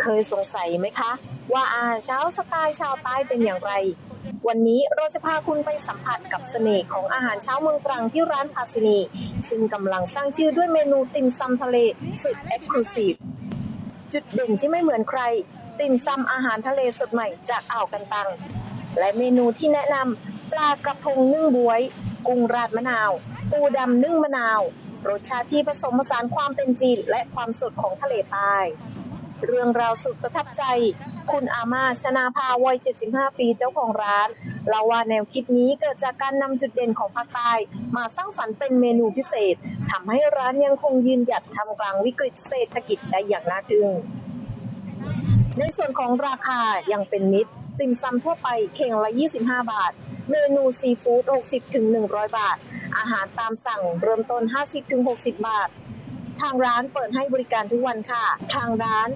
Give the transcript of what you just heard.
เคยสงสัยไหมคะ ว่าอาหารเช้าสไตล์ชาวใต้เป็นอย่างไร วันนี้เราจะพาคุณไปสัมผัสกับเสน่ห์ของอาหารเช้าเมืองตรังที่ร้านภาสินี ซึ่งกำลังสร้างชื่อด้วยเมนูติ่มซำทะเลสุดเอ็กซ์คลูซีฟจุดเด่นที่ไม่เหมือนใคร ติ่มซำอาหารทะเลสดใหม่จากอ่าวกันตัง และเมนูที่แนะนำปลากระพงนึ่งบวย กุ้งราดมะนาว ปูดำนึ่งมะนาว รสชาติที่ผสมผสานความเป็นจีนและความสดของทะเลใต้ เรื่องราวสุดประทับใจ คุณอาม่าชนาภาวัย 75 ปีเจ้าของร้านเล่าว่าแนวคิดนี้เกิดจากการนำจุดเด่นของภาคใต้มาสร้างสรรค์เป็นเมนูพิเศษทำให้ร้านยังคงยืนหยัดทำกลางวิกฤตเศรษฐกิจได้อย่างน่าทึ่งในส่วนของราคายังเป็นมิตร ติ่มซำทั่วไปเข่งละ 25 บาท เมนูซีฟู้ด 60ถึง100 บาท อาหารตามสั่งเริ่มต้น 50ถึง60 บาท ทางร้านเปิดให้บริการทุกวันค่ะ ทางร้าน